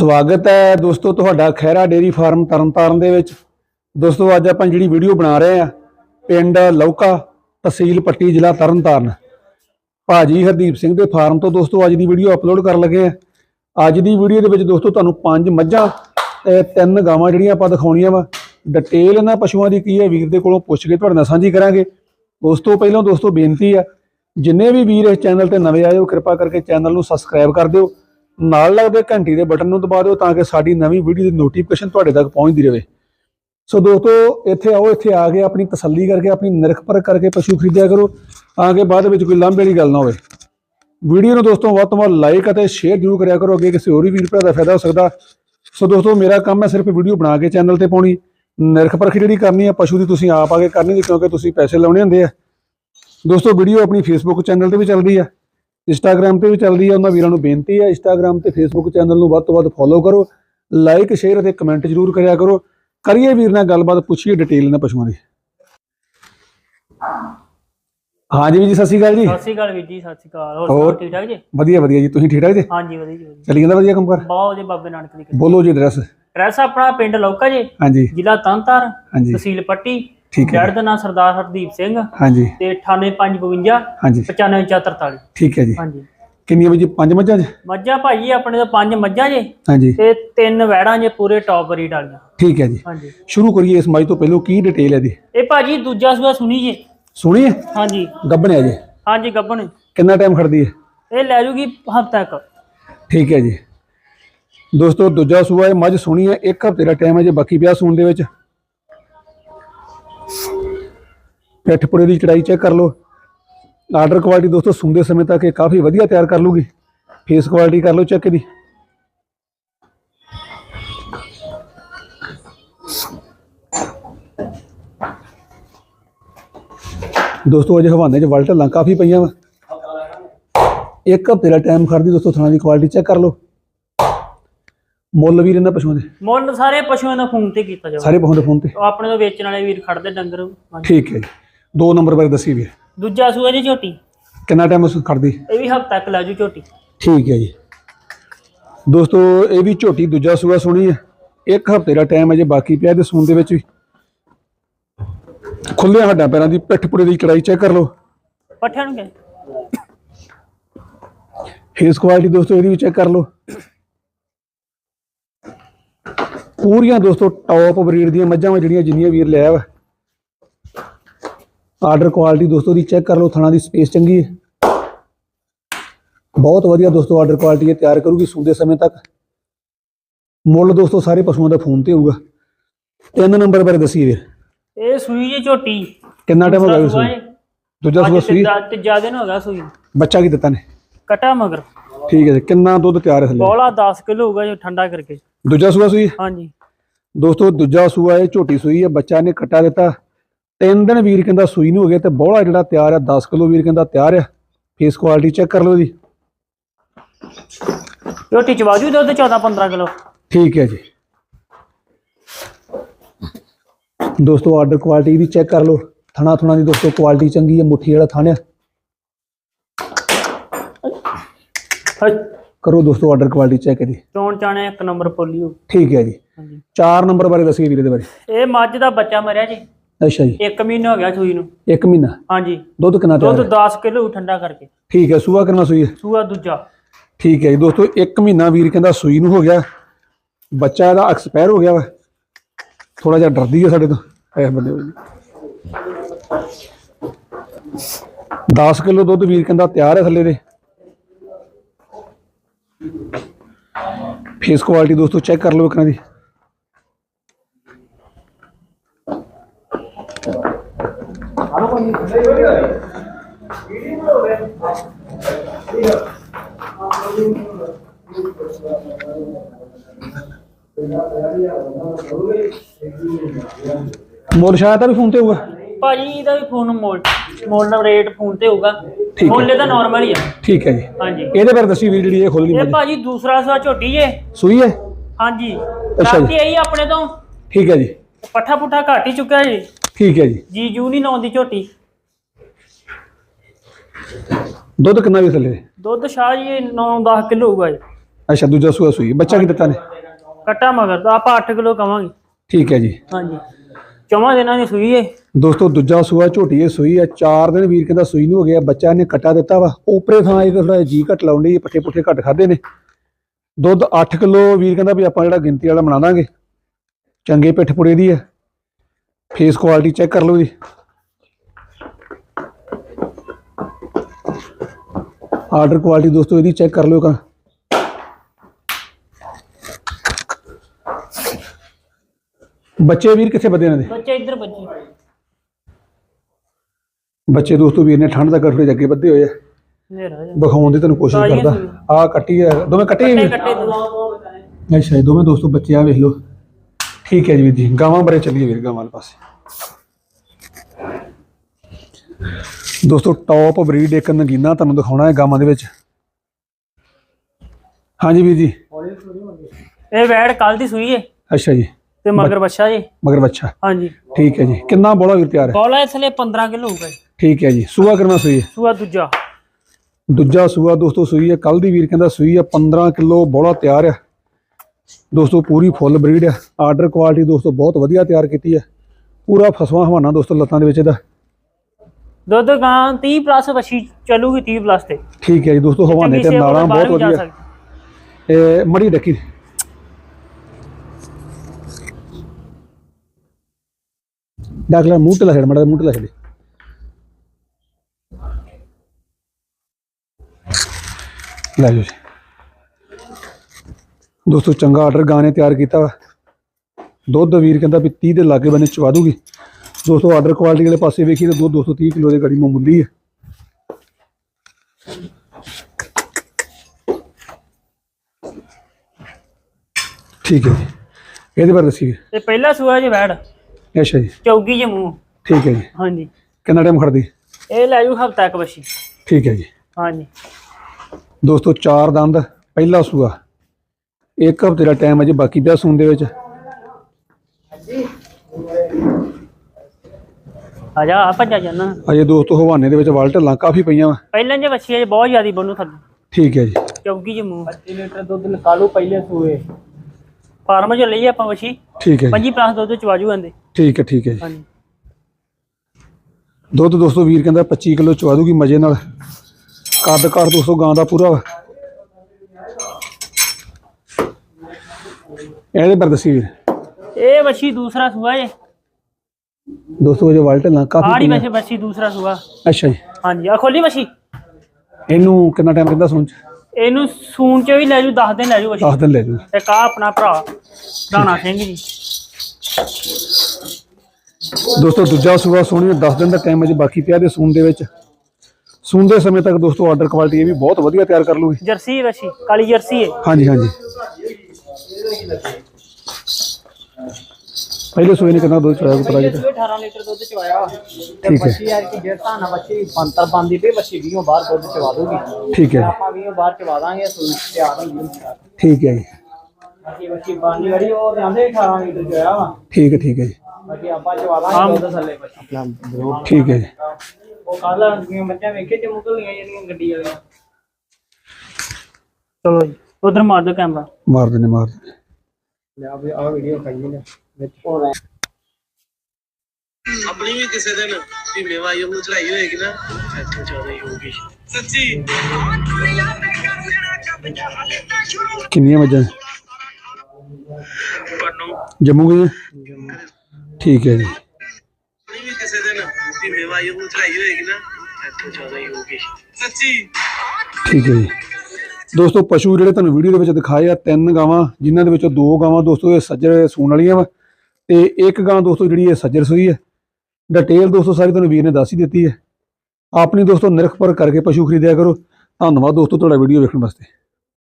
ਸਵਾਗਤ ਹੈ ਦੋਸਤੋ ਤੁਹਾਡਾ ਖੈਰਾ ਡੇਰੀ ਫਾਰਮ ਤਰਨਤਾਰਨ ਦੇ ਵਿੱਚ। ਦੋਸਤੋ ਅੱਜ ਆਪਾਂ ਜਿਹੜੀ ਵੀਡੀਓ ਬਣਾ ਰਹੇ ਆ ਪਿੰਡ ਲੌਕਾ ਤਹਿਸੀਲ ਪੱਟੀ ਜ਼ਿਲ੍ਹਾ ਤਰਨਤਾਰਨ। ਭਾਜੀ ਹਰਦੀਪ ਸਿੰਘ ਦੇ ਫਾਰਮ ਤੋਂ ਦੋਸਤੋ ਅੱਜ ਦੀ ਵੀਡੀਓ ਅਪਲੋਡ ਕਰਨ ਲੱਗੇ ਆ ਅੱਜ ਦੀ ਵੀਡੀਓ ਦੇ ਵਿੱਚ ਦੋਸਤੋ ਤੁਹਾਨੂੰ ਪੰਜ ਮੱਝਾਂ ਤੇ ਤਿੰਨ ਗਾਵਾਂ ਜਿਹੜੀਆਂ ਆਪਾਂ ਦਿਖਾਉਣੀਆਂ ਵਾ। ਡਿਟੇਲ ਇਹਨਾਂ ਪਸ਼ੂਆਂ ਦੀ ਕੀ ਹੈ, ਵੀਰ ਦੇ ਕੋਲੋਂ ਪੁੱਛ ਕੇ ਤੁਹਾਡੇ ਨਾਲ ਸਾਂਝੀ ਕਰਾਂਗੇ। ਦੋਸਤੋ ਪਹਿਲਾਂ ਦੋਸਤੋ ਬੇਨਤੀ ਆ, ਜਿੰਨੇ ਵੀ ਵੀਰ ਇਸ ਚੈਨਲ ਤੇ ਨਵੇਂ ਆਏ ਹੋ, ਕਿਰਪਾ ਕਰਕੇ ਚੈਨਲ ਨੂੰ ਸਬਸਕ੍ਰਾਈਬ ਕਰ ਦਿਓ। ਨਾਲ ਲੱਗਦੇ ਘੰਟੀ ਦੇ ਬਟਨ ਨੂੰ ਦਬਾ ਦਿਓ ਤਾਂ ਕਿ ਸਾਡੀ ਨਵੀਂ ਵੀਡੀਓ ਦੀ ਨੋਟੀਫਿਕੇਸ਼ਨ ਤੁਹਾਡੇ ਤੱਕ ਪਹੁੰਚਦੀ ਰਹੇ। ਸੋ ਦੋਸਤੋ, ਇੱਥੇ ਆਓ, ਇੱਥੇ ਆ ਕੇ ਆਪਣੀ ਤਸੱਲੀ ਕਰਕੇ, ਆਪਣੀ ਨਿਰਖ ਪਰਖ ਕਰਕੇ ਪਸ਼ੂ ਖਰੀਦਿਆ ਕਰੋ, ਤਾਂ ਕਿ ਬਾਅਦ ਵਿੱਚ ਕੋਈ ਲਾਂਭੇ ਵਾਲੀ ਗੱਲ ਨਾ ਹੋਵੇ। ਵੀਡੀਓ ਨੂੰ ਦੋਸਤੋ ਵੱਧ ਤੋਂ ਵੱਧ ਲਾਈਕ ਅਤੇ ਸ਼ੇਅਰ ਜ਼ਰੂਰ ਕਰਿਆ ਕਰੋ, ਅੱਗੇ ਕਿਸੇ ਹੋਰ ਵੀ ਵੀਰ ਭਰਾ ਦਾ ਫਾਇਦਾ ਹੋ ਸਕਦਾ। ਸੋ ਦੋਸਤੋ, ਮੇਰਾ ਕੰਮ ਹੈ ਸਿਰਫ ਵੀਡੀਓ ਬਣਾ ਕੇ ਚੈਨਲ ਤੇ ਪਾਉਣੀ। ਨਿਰਖ ਪਰਖ ਜਿਹੜੀ ਕਰਨੀ ਹੈ, ਪਸ਼ੂ ਦੀ ਤੁਸੀਂ ਆਪ ਆ ਕੇ ਕਰਨੀ ਜੀ ਕਿਉਂਕਿ ਤੁਸੀਂ ਪੈਸੇ ਲਾਉਣੇ ਹੁੰਦੇ ਆ। ਦੋਸਤੋ, ਵੀਡੀਓ ਆਪਣੀ ਫੇਸਬੁੱਕ ਚੈਨਲ ਤੇ ਵੀ ਚੱਲਦੀ ਆ ਇੰਸਟਾਗ੍ਰam ਤੇ ਵੀ ਚੱਲਦੀ ਆ ਉਹਨਾਂ ਵੀਰਾਂ ਨੂੰ ਬੇਨਤੀ ਹੈ ਇੰਸਟਾਗ੍ਰam ਤੇ ਫੇਸਬੁੱਕ ਚੈਨਲ ਨੂੰ ਵੱਧ ਤੋਂ ਵੱਧ ਫੋਲੋ ਕਰੋ ਲਾਈਕ ਸ਼ੇਅਰ ਅਤੇ ਕਮੈਂਟ ਜ਼ਰੂਰ ਕਰਿਆ ਕਰੋ। ਕਰੀਏ ਵੀਰ ਨਾਲ ਗੱਲਬਾਤ ਪੁੱਛੀਏ ਡਿਟੇਲ ਨਾਲ ਪਸ਼ੂਆਂ ਦੀ। ਹਾਂਜੀ ਵੀਰ ਜੀ ਸਤਿ ਸ਼੍ਰੀ ਅਕਾਲ ਜੀ। ਸਤਿ ਸ਼੍ਰੀ ਅਕਾਲ ਵੀਰ ਜੀ ਸਤਿ ਸ਼੍ਰੀ ਅਕਾਲ। ਹੋਰ ਠੀਕ ਠਾਕ ਜੀ? ਵਧੀਆ ਵਧੀਆ ਜੀ ਤੁਸੀਂ ਠੀਕ ਠਾਕ ਜੀ? ਹਾਂਜੀ ਵਧੀਆ ਜੀ ਚੱਲੀ ਜਾਂਦਾ ਵਧੀਆ ਕੰਮ ਕਰ? ਬਹੁਤ ਜੀ ਬਾਬੇ ਨਾਨਕ ਦੀ ਬੋਲੋ ਜੀ ਐਡਰੈਸ ਐਡਰੈਸ ਆਪਣਾ ਪਿੰਡ ਲੌਕਾ ਜੀ। ਹਾਂਜੀ। ਜ਼ਿਲ੍ਹਾ ਤਰਨਤਾਰਨ ਹਾਂਜੀ। ਤਹਿਸੀਲ ਪੱਟੀ। ਠੀਕ ਹੈ ਜੜ ਦਾ ਨਾਂ ਸਰਦਾਰ ਹਰਦੀਪ ਸਿੰਘ। ਹਾਂਜੀ। ਤੇ 98552 ਹਾਂਜੀ। 95443 ਠੀਕ ਹੈ ਜੀ। ਹਾਂਜੀ। ਕਿੰਨੀਆਂ ਵਜੇ? ਪੰਜ ਮੱਝਾਂ ਜੀ? ਮੱਝਾਂ ਭਾਈ ਆਪਣੇ ਤੋਂ ਪੰਜ ਮੱਝਾਂ ਜੇ। ਹਾਂਜੀ। ਤੇ ਤਿੰਨ ਵੈੜਾਂ ਜੇ ਪੂਰੇ ਟੌਪ ਬਰੀਡ ਵਾਲੀਆਂ। ਠੀਕ ਹੈ ਜੀ। ਹਾਂਜੀ। ਸ਼ੁਰੂ ਕਰੀਏ ਇਸ ਮੱਝ ਤੋਂ ਪਹਿਲਾਂ ਕੀ ਡਿਟੇਲ ਹੈ ਦੀ ਇਹ ਭਾਜੀ ਦੂਜਾ ਸੂਆ ਸੁਣੀ ਜੀ। ਸੁਣੀਏ ਹਾਂਜੀ। ਗੱਬਣਿਆ ਜੀ। ਹਾਂਜੀ ਗੱਬਣ। ਕਿੰਨਾ ਟਾਈਮ ਖੜਦੀ ਹੈ? ਇਹ ਲੈ ਜੂਗੀ ਹਫ਼ਤਾ ਤੱਕ। ਠੀਕ ਹੈ ਜੀ। ਦੋਸਤੋ ਦੂਜਾ ਸੂਆ ਇਹ ਮੱਝ ਸੁਣੀ ਹੈ। ਇੱਕ ਹਫ਼ਤੇ ਦਾ ਟਾਈਮ ਹੈ ਜੇ। ਬਾਕੀ ਪਿਆ ਸੂਣ ਦੇ ਵਿੱਚ। ਪਿੱਠ ਪੁੜੇ ਦੀ ਚੜਾਈ ਚੈੱਕ ਕਰ ਲਓ। ਆਰਡਰ ਕੁਆਲਿਟੀ ਦੋਸਤੋ ਸੁਣਦੇ ਸਮੇਂ ਤੱਕ ਇਹ ਕਾਫੀ ਵਧੀਆ ਤਿਆਰ ਕਰ ਲੂਗੀ। ਫੇਸ ਕੁਆਲਿਟੀ ਕਰ ਲਓ ਚੈੱਕ ਦੀ ਦੋਸਤੋ ਅਜੇ ਹਵਾਨੇ 'ਚ ਵਲਟਲਾਂ ਕਾਫੀ ਪਈਆਂ ਵਾ। ਇੱਕ ਹਫ਼ਤੇ ਦਾ ਟਾਈਮ ਖੜਦੀ ਦੋਸਤੋ ਥਣਾ ਦੀ ਕੁਆਲਿਟੀ ਚੈੱਕ ਕਰ ਲਓ। ਮੁੱਲ ਵੀਰ ਇਹਨਾਂ ਪਸ਼ੂਆਂ ਦੇ? ਮੁੱਲ ਸਾਰੇ ਪਸ਼ੂਆਂ ਦਾ ਫੋਨ ਤੇ ਕੀਤਾ ਜਾਊਗਾ। ਸਾਰੇ ਪਸ਼ੂਆਂ ਦੇ ਫੋਨ ਤੇ? ਆਪਣੇ ਤੋਂ ਵੇਚਣ ਵਾਲੇ ਵੀਰ ਖੜਦੇ ਡੰਗਰ। ਠੀਕ ਹੈ ਜੀ। ਦੋ ਨੰਬਰ ਬਾਰੇ ਦੱਸੀ ਵੀਰ ਦੂਜਾ ਸੂਆ ਜੀ ਝੋਟੀ। ਕਿੰਨਾ ਟਾਈਮ ਉਸ ਖੜਦੀ? ਇਹ ਵੀ ਹਫ਼ਤਾ ਤੱਕ ਲੈ ਜੂ ਝੋਟੀ। ਠੀਕ ਹੈ ਜੀ। ਦੋਸਤੋ ਇਹ ਵੀ ਝੋਟੀ ਦੂਜਾ ਸੂਆ ਸੁਣੀ ਹੈ। ਇੱਕ ਹਫ਼ਤੇ ਦਾ ਟਾਈਮ ਹੈ ਜੇ ਬਾਕੀ ਪਿਆ ਤੇ ਸੂਣ ਦੇ ਵਿੱਚ ਵੀ। ਖੁੱਲੇ ਹੱਡਾਂ ਪੈਰਾਂ ਦੀ ਪਿੱਠ ਪੁੜੇ ਦੀ ਚੜਾਈ ਚੈੱਕ ਕਰ ਲਓ। ਪੱਠਿਆਂ ਨੂੰ ਗਏ ਫੇਸ ਕੁਆਲਿਟੀ ਦੋਸਤੋ ਇਹਦੀ ਵੀ ਚੈੱਕ ਕਰ ਲਓ। ਪੂਰੀਆਂ ਦੋਸਤੋ ਟੌਪ ਬਰੀਡ ਦੀਆਂ ਮੱਝਾਂ ਵਾ ਜਿਹੜੀਆਂ ਜਿੰਨੀਆਂ ਵੀਰ ਲਿਆ ਵਾ। ਆਰਡਰ ਕੁਆਲਿਟੀ ਦੋਸਤੋ ਦੀ ਚੈੱਕ ਕਰ ਲਓ ਥਣਾ ਦੀ ਸਪੇਸ ਚੰਗੀ ਹੈ। ਬਹੁਤ ਵਧੀਆ ਦੋਸਤੋ ਆਰਡਰ ਕੁਆਲਿਟੀ ਇਹ ਤਿਆਰ ਕਰੂਗੀ ਸੂੰਦੇ ਸਮੇਂ ਤੱਕ। ਮੁੱਲ ਦੋਸਤੋ ਸਾਰੇ ਪਸ਼ੂਆਂ ਦਾ ਫੋਨ ਤੇ ਹੋਊਗਾ। ਤਿੰਨ ਨੰਬਰ ਬਾਰੇ ਦੱਸੀ ਵੀਰ। ਇਹ ਸੂਈ ਜੀ ਝੋਟੀ। ਕਿੰਨਾ ਟਾਈਮ ਹੋ ਗਿਆ ਸੂਈ। ਦੂਜਾ ਅੱਜ ਸੂਈ? ਤੇ ਤੀਜਾ ਦਿਨ ਹੋ ਗਿਆ ਸੂਈ ਨੂੰ। ਬੱਚਾ ਕੀ ਦਿੱਤਾ ਨੇ? ਕਟਾ ਮਗਰ। ਠੀਕ ਹੈ ਜੀ ਕਿੰਨਾ ਦੁੱਧ ਤਿਆਰ ਹੈ ਥੱਲੇ? ਬੋਲਾ 10 ਕਿਲੋ ਹੋਊਗਾ ਜੋ ਠੰਡਾ ਕਰਕੇ। ਦੂਜਾ ਸੂਆ ਸੂਈ? ਹਾਂਜੀ। ਦੋਸਤੋ ਦੂਜਾ ਸੂਆ ਇਹ ਝੋਟੀ ਸੂਈ ਹੈ ਬੱਚਾ ਨੇ ਕੱਟਾ ਦਿੱਤਾ। ਤਿੰਨ ਦਿਨ ਵੀਰ ਕਹਿੰਦਾ ਸੂਈ ਨੂੰ ਹੋ ਗਿਆ ਤੇ ਬੋਲਾ ਜਿਹੜਾ ਤਿਆਰ ਹੈ 10 ਕਿਲੋ ਵੀਰ ਕਹਿੰਦਾ ਤਿਆਰ ਹੈ ਫੇਸ ਕੁਆਲਿਟੀ ਚੈੱਕ ਕਰ ਲਓ ਜੀ ਝੋਟੀ ਚ ਵਾਜੂ ਦੁੱਧ 14 15 ਕਿਲੋ? ਠੀਕ ਹੈ ਜੀ। ਦੋਸਤੋ ਆਰਡਰ ਕੁਆਲਿਟੀ ਵੀ ਚੈੱਕ ਕਰ ਲਓ। ਥਣਾ ਥਣਾ ਦੀ ਦੋਸਤੋ ਕੁਆਲਿਟੀ ਚੰਗੀ ਹੈ ਮੁੱਠੀ ਵਾਲਾ ਥਾਣਿਆ ਕਰੋ ਦੋਸਤੋ ਆਰਡਰ ਕੁਆਲਿਟੀ ਚੈੱਕ ਦੀ ਚੋਣ ਚਾਣੇ ਇੱਕ ਨੰਬਰ ਪੋਲੀਓ। ਠੀਕ ਹੈ ਜੀ। ਚਾਰ ਨੰਬਰ ਬਾਰੇ ਦੱਸੀਏ ਵੀਰੇ ਦੇ ਬਾਰੇ। ਇਹ ਮੱਝ ਦਾ ਬੱਚਾ ਮਰਿਆ ਜੀ। ਅੱਛਾ ਜੀ। 1 ਮਹੀਨਾ ਹੋ ਗਿਆ ਸੂਈ ਨੂੰ। ਇੱਕ ਮਹੀਨਾ? ਹਾਂਜੀ। ਦੁੱਧ ਕਿੰਨਾ ਤਿਆਰ ਦੁੱਧ ਹੈ? 10 ਕਿਲੋ ਠੰਡਾ ਕਰਕੇ। ਠੀਕ ਹੈ ਸੂਆ ਕਿੰਨਾ ਸੂਈ ਹੈ? ਸੂਆ ਦੂਜਾ। ਠੀਕ ਹੈ ਜੀ ਦੋਸਤੋ ਇੱਕ ਮਹੀਨਾ ਵੀਰ ਕਹਿੰਦਾ ਸੂਈ ਨੂੰ ਹੋ ਗਿਆ। ਬੱਚਾ ਇਹਦਾ ਐਕਸਪਾਇਰ ਹੋ ਗਿਆ ਵਾ। ਥੋੜਾ ਜਿਹਾ ਡਰਦੀ ਹੈ ਸਾਡੇ ਤੋਂ। ਇਸ ਬੰਦੇ ਨੂੰ 10 ਕਿਲੋ ਦੁੱਧ ਵੀਰ ਕਹਿੰਦਾ ਤਿਆਰ ਹੈ ਥੱਲੇ ਦੇ। ਫੇਸ ਕੁਆਲਿਟੀ ਦੋਸਤੋ ਚੈੱਕ ਕਰ ਲਓ ਇੱਕ ਦੀ ਮੁੱਲ ਸ਼ਾਇਦ ਤਾਂ ਵੀ ਫੋਨ ਤੇ ਹੋਊਗਾ? ਭਾਜੀ ਇਹਦਾ ਵੀ ਫੋਨ ਮੋਲ ਮੋਲ ਦਾ ਰੇਟ ਫੋਨ ਤੇ ਹੋਊਗਾ। ਠੀਕ ਹੈ। ਮੁੱਲ ਇਹਦਾ ਨਾਰਮਲ ਹੀ ਆ। ਠੀਕ ਹੈ ਜੀ। ਹਾਂਜੀ। ਇਹਦੇ ਬਾਰੇ ਦੱਸੀ ਵੀਰ ਜਿਹੜੀ ਇਹ ਖੁੱਲ ਗਈ ਇਹ ਭਾਜੀ ਦੂਸਰਾ ਸੂਆ ਝੋਟੀ ਜੇ। ਸੂਈ ਹੈ? ਹਾਂਜੀ। ਅੱਛਾ ਜੀ। ਰਾਤੀ ਆਈ ਆਪਣੇ ਤੋਂ। ਠੀਕ ਹੈ ਜੀ। ਪੱਠਾ ਪੁੱਠਾ ਘੱਟ ਹੀ ਚੁੱਕਿਆ ਜੀ। ਠੀਕ ਹੈ ਜੀ। ਜੀ ਜੂ ਨਹੀਂ ਨਾਉਂਦੀ ਝੋਟੀ। ਦੁੱਧ ਕਿੰਨਾ ਵੀ ਥੱਲੇ? ਦੁੱਧ ਸ਼ਾਹ ਜੀ 9-10 ਕਿਲੋ ਹੋਊਗਾ ਜੀ। ਅੱਛਾ ਦੂਜਾ ਸੂਆ ਸੂਈ ਬੱਚਾ ਕੀ ਦਿੱਤਾ ਨੇ? ਕੱਟਾ ਮਗਰ ਤਾਂ ਆਪਾਂ 8 ਕਿਲੋ ਕਵਾਂਗੇ। ਠੀਕ ਹੈ ਜੀ। ਹਾਂਜੀ। ਚੌਵਾਂ ਦਿਨਾਂ ਦੀ ਸੂਈ ਏ। ਦੋਸਤੋ ਦੂਜਾ ਸੂਆ ਝੋਟੀ ਇਹ ਸੂਈ ਹੈ। 4 ਦਿਨ ਵੀਰ ਕਹਿੰਦਾ ਸੂਈ ਨੂੰ ਹੋ ਗਿਆ। ਬੱਚਾ ਨੇ ਕੱਟਾ ਦਿੱਤਾ ਵਾ। ਉਪਰੇ ਥਾਂ ਇਹ ਥੋੜਾ ਜੀ ਘਟ ਲਈ ਪੱਠੇ ਪੁੱਠੇ ਘੱਟ ਖਾਦੇ ਨੇ। ਦੁੱਧ 8 ਕਿਲੋ ਵੀਰ ਕਹਿੰਦਾ ਵੀ ਆਪਾਂ ਜਿਹੜਾ ਗਿਣਤੀ ਵਾਲਾ ਬਣਾ ਦਾਂਗੇ। ਚੰਗੇ ਪਿੱਠ ਪੁੜੇ ਦੀ ਹੈ। ਫੇਸ ਕੁਆਲਿਟੀ ਚੈੱਕ ਕਰ ਲਓ ਜੀ। ਆਰਡਰ ਕੁਆਲਿਟੀ ਦੋਸਤੋ ਇਹਦੀ ਚੈੱਕ ਕਰ ਲਿਓ ਕਾ ਬੱਚੇ ਵੀਰ ਕਿੱਥੇ ਬੱਦੇ ਇਹਨਾਂ ਦੇ? ਬੱਚੇ ਇੱਧਰ ਬੱਚੇ। ਬੱਚੇ ਦੋਸਤੋ ਵੀਰ ਨੇ ਠੰਡ ਦਾ ਕਰਕੇ ਅੱਗੇ ਵੱਧੇ ਹੋਏ ਆ। ਨੇਰਾ ਜਾ ਵਿਖਾਉਣ ਦੀ ਤੁਹਾਨੂੰ ਕੋਸ਼ਿਸ਼ ਕਰਦਾ। ਆ ਕੱਟੀ ਹੈ ਦੋਵੇਂ ਕੱਟੇ ਹੀ ਕੱਟੇ ਅੱਛਾ ਇਹ ਦੋਵੇਂ ਦੋਸਤੋ ਬੱਚੇ ਆ ਵੇਖ ਲਓ। ਠੀਕ ਹੈ ਜੀ ਵੀਰ ਜੀ ਗਾਵਾਂ ਬਾਰੇ ਚੱਲੀਏ ਵੀਰ ਗਾਵਾਂ ਵਾਲੇ ਪਾਸੇ। ਦੋਸਤੋ ਟੌਪ ਬਰੀਡ ਇੱਕ ਨਗੀਨਾ ਤੁਹਾਨੂੰ ਦਿਖਾਉਣਾ ਹੈ ਗਾਵਾਂ ਦੇ ਵਿੱਚ। ਹਾਂਜੀ ਵੀਰ ਜੀ। ਇਹ ਵੈੜ ਕੱਲ ਦੀ ਸੂਈ ਏ। ਅੱਛਾ ਜੀ। ਤੇ ਮਗਰ ਬੱਚਾ ਜੀ ਮਗਰ ਬੱਚਾ ਹਾਂਜੀ। ਠੀਕ ਹੈ ਜੀ। ਕਿੰਨਾ ਬੋਲਾ ਵੀਰ ਤਿਆਰ ਹੈ? ਕੋਲਾ ਇਸ ਲਈ 15 ਕਿਲੋ ਹੋਊਗਾ ਜੀ। ਠੀਕ ਹੈ ਜੀ। ਸੂਆ ਕਰਨਾ ਸੂਈ ਹੈ? ਸੂਆ ਦੂਜਾ। ਦੂਜਾ ਸੂਆ ਦੋਸਤੋ ਸੂਈ ਹੈ। ਕੱਲ ਦੀ ਵੀਰ ਕਹਿੰਦਾ ਸੂਈ ਹੈ 15 ਕਿਲੋ ਬੋਲਾ ਤਿਆਰ ਹੈ। ਦੋਸਤੋ ਪੂਰੀ ਫੁੱਲ ਬਰੀਡ ਹੈ ਆਰਡਰ ਕੁਆਲਿਟੀ ਦੋਸਤੋ ਬਹੁਤ ਵਧੀਆ ਤਿਆਰ ਕੀਤੀ ਹੈ ਪੂਰਾ ਫਸਵਾ ਹਵਾਨਾ ਦੋਸਤੋ ਲੱਤਾਂ ਦੇ ਵਿੱਚ ਇਹਦਾ। ਦੁੱਧ ਗਾਂ 30 ਪਲੱਸ ਵਛੀ ਚੱਲੂਗੀ 30 ਪਲੱਸ ਤੇ। ਠੀਕ ਹੈ ਜੀ ਦੋਸਤੋ ਹਵਾਨੇ ਤੇ ਨਾਲਾਂ ਬਹੁਤ ਵਧੀਆ। ਇਹ ਮੜੀ ਡੱਕੀ। ਡਾਕਲਾ ਮੂੰਹ ਤੇ ਲਖੜ ਮੜਾ ਮੂੰਹ ਤੇ ਲਖੜ ਲੈ ਜੀ। ਦੋਸਤੋ ਚੰਗਾ ਆਰਡਰ ਗਾਣੇ ਤਿਆਰ ਕੀਤਾ ਦੁੱਧ ਵੀਰ ਕਹਿੰਦਾ ਵੀ 30 ਦੇ ਲਾਗੇ ਬੰਨੇ ਚਵਾ ਦੂਗੀ। ਦੋਸਤੋ ਆਰਡਰ ਕੁਆਲਿਟੀ ਵਾਲੇ ਪਾਸੇ ਵੇਖੀ ਤਾਂ ਦੁੱਧ 230 ਕਿਲੋ ਦੇ ਗੜੀ ਮਾਮੂਲੀ ਹੈ ਠੀਕ ਹੈ ਜੀ। ਇਹਦੇ ਬਾਰੇ ਦੱਸੀਏ। ਤੇ ਪਹਿਲਾ ਸੂਆ ਜੀ ਵੈੜ। ਅੱਛਾ ਜੀ। ਚੌਗੀ ਜੇ ਮੂੰਹ। ਠੀਕ ਹੈ ਜੀ। ਹਾਂਜੀ। ਕਿੰਨਾ ਟਾਈਮ ਖੜਦੀ? ਇਹ ਲੈ ਜੂ ਹਫਤਾ ਇੱਕ ਵਛੀ ਠੀਕ ਹੈ ਜੀ। ਹਾਂਜੀ। ਦੋਸਤੋ ਚਾਰ ਦੰਦ ਪਹਿਲਾ ਸੂਆ। ਇੱਕ ਹਫ਼ਤੇ ਦਾ ਟਾਈਮ ਅਜੇ ਬਾਕੀ ਪਿਆ ਸੂਣ ਦੇ ਵਿੱਚ। ਆ ਜਾ ਆ ਭੱਜਾ ਜਾਨਾ। ਅਜੇ ਦੋਸਤੋ ਹਵਾਨੇ ਦੇ ਵਿੱਚ ਵਲ ਢੱਲਾਂ ਕਾਫੀ ਪਈਆਂ ਵਾ। ਪਹਿਲਾਂ ਜੇ ਵਛੀ ਜੇ ਬਹੁਤ ਜ਼ਿਆਦੀ ਬੋਨੂੰ ਥੱਲੇ ਠੀਕ ਹੈ ਜੀ। ਚੌਗੀ ਜੇ ਮੂੰਹ। 25 ਲੀਟਰ ਦੁੱਧ ਨਿਕਾਲੂ ਪਹਿਲੇ ਸੂਏ। ਫਾਰਮ ਚ ਲਈ ਆਪਾਂ ਵਛੀ। ਠੀਕ ਹੈ ਜੀ। 25 ਪਲੱਸ ਦੁੱਧ ਚਵਾਜੂ ਆਂਦੇ। ਠੀਕ ਹੈ ਠੀਕ ਹੈ ਜੀ। ਹਾਂਜੀ। ਦੁੱਧ ਦੋਸਤੋ ਵੀਰ ਕਹਿੰਦਾ 25 ਕਿਲੋ ਚਵਾ ਦੂਗੀ ਮਜੇ ਨਾਲ। ਕੱਦ ਕਰ ਦੋਸਤੋ ਗਾਂ ਦਾ ਪੂਰਾ ਇਹਦੇ ਬਾਰੇ ਦੱਸੀ ਵੀਰ। ਇਹ ਵਛੀ ਦੂਸਰਾ ਸੂਆ ਜੇ ਦੋਸਤੋ ਅਜੇ ਵਲ ਢੱਲਾਂ ਕਾਫੀ ਆੜੀ ਪਈਆਂ ਵਛੀ ਵਛੀ ਦੂਸਰਾ ਸੂਆ। ਅੱਛਾ ਜੀ। ਹਾਂਜੀ ਆ ਖੋਲੀ ਵਛੀ? ਇਹਨੂੰ ਕਿੰਨਾ ਟਾਈਮ ਕਹਿੰਦਾ ਸੂਣ ਚ? ਇਹਨੂੰ ਸੂਣ ਚ ਵੀ ਲੈ ਜੂ 10 ਦਿਨ ਲੈ ਜੂ ਵਛੀ। 10 ਦਿਨ ਲੈ ਜੂ। ਤੇ ਕਾ ਆਪਣਾ ਭਰਾ ਦਾਣਾ ਸਿੰਘ ਜੀ। ਦੋਸਤੋ ਦੂਜਾ ਸੂਆ ਸੋਹਣੀ 10 ਦਿਨ ਦਾ ਟਾਈਮ ਅਜੇ ਬਾਕੀ ਪਿਆ ਦੇ ਸੂਣ ਦੇ ਵਿੱਚ। ਸੂਣ ਦੇ ਸਮੇਂ ਤੱਕ ਦੋਸਤੋ ਆਰਡਰ ਕੁਆਲਿਟੀ ਇਹ ਵੀ ਬਹੁਤ ਵਧੀਆ ਤਿਆਰ ਕਰ ਲੂਗੀ ਜਰਸੀ ਵਛੀ ਕਾਲੀ ਜਰਸੀ ਹੈ ਹਾਂਜੀ ਹਾਂਜੀ। ਪਹਿਲੇ ਸੂਏ ਨੇ ਕਿੰਨਾ ਦੁੱਧ ਚੋਇਆ ਕੋਈ ਪਤਾ ਕੀਤਾ 18 ਲੀਟਰ ਦੁੱਧ ਚਵਾਇਆ ਠੀਕ ਹੈ। ਯਾਰ ਕੀ ਡੇਢ ਸਾਲ ਨਾ ਬੱਚੀ ਪੰਤਰ ਬੰਦੀ ਤੇ ਬੱਚੀ ਵੀਓ ਬਾਹਰ ਦੁੱਧ ਚਵਾ ਦੂਗੀ ਠੀਕ ਹੈ। ਜੀ ਆਪਾਂ ਵੀਓ ਬਾਹਰ ਚਵਾ ਦਾਂਗੇ ਸੂਈ ਤਿਆਰ ਹੁੰਦੀ ਠੀਕ ਹੈ ਜੀ। ਬਾਕੀ ਬੱਚੀ ਬਾਨੀ ਵਾਲੀ ਉਹ ਤੇ ਆਂਦੇ 18 ਲੀਟਰ ਚਵਾਇਆ ਵਾ। ਠੀਕ ਹੈ ਠੀਕ ਹੈ ਜੀ। ਬਾਕੀ ਆਪਾਂ ਚਵਾ ਦਾਂਗੇ ਦੁੱਧ ਥੱਲੇ ਬੱਚੀ ਆਪਣਾ ਠੀਕ ਹੈ ਜੀ। ਉਹ ਕੱਲ ਦੀਆਂ ਬੱਚਾ ਵੇਖੇ ਤੇ ਮੁਕਲੀਆਂ ਜਿਹੜੀਆਂ ਗੱਡੀ ਵਾਲੀਆਂ। ਚਲੋ ਜੀ ਉਧਰ ਮਾਰ ਦਿਓ ਕੈਮਰਾ। ਮਾਰ ਦਿੰਦੇ ਮਾਰ ਦਿੰਦੇ। ਲਿਆ ਵੀ ਆ ਵੀਡੀਓ ਖਾਈ ਨੇ। ਵਿੱਚ। ਆਪਣੀ ਵੀ ਕਿਸੇ ਦਿਨ ਵੀ ਮੇਵਾ ਯੂ ਚੜਾਈ ਹੋਏਗੀ ਨਾ ਜ਼ਿਆਦਾ ਹੀ ਹੋਊਗੀ। ਸੱਚੀ। ਕਿੰਨੀਆਂ ਵਜਾਂ ਪਰਨੂ ਜੰਮੂ। ਗਏ ਠੀਕ ਹੈ ਜੀ। ਆਪਣੀ ਵੀ ਕਿਸੇ ਦਿਨ ਵੀ ਮੇਵਾ ਯੂ ਚੜਾਈ ਹੋਏਗੀ ਨਾ ਜ਼ਿਆਦਾ ਹੀ ਹੋਊਗੀ। ਸੱਚੀ। ਠੀਕ ਹੈ ਜੀ। ਦੋਸਤੋ, ਪਸ਼ੂ ਜਿਹੜੇ ਤੁਹਾਨੂੰ ਵੀਡੀਓ ਦੇ ਵਿੱਚ ਦਿਖਾਏ ਆ, ਤਿੰਨ ਗਾਵਾਂ, ਜਿਨ੍ਹਾਂ ਦੇ ਵਿੱਚੋਂ ਦੋ ਗਾਵਾਂ ਦੋਸਤੋ, ਇਹ ਸੱਜਰ ਸੂਣ ਵਾਲੀਆਂ ਵਾ ਤੇ ਇੱਕ ਗਾਂ ਦੋਸਤੋ ਜਿਹੜੀ ਇਹ ਸੱਜਰ ਸੂਈ ਹੈ ਡਿਟੇਲ ਦੋਸਤੋ ਸਾਰੀ ਤੁਹਾਨੂੰ ਵੀਰ ਨੇ ਦੱਸ ਹੀ ਦਿੱਤੀ ਹੈ। ਆਪਣੀ ਦੋਸਤੋ ਨਿਰਖ ਪਰ ਕਰਕੇ ਪਸ਼ੂ ਖਰੀਦਿਆ ਕਰੋ। ਧੰਨਵਾਦ ਦੋਸਤੋ, ਤੁਹਾਡਾ ਵੀਡੀਓ ਵੇਖਣ ਵਾਸਤੇ।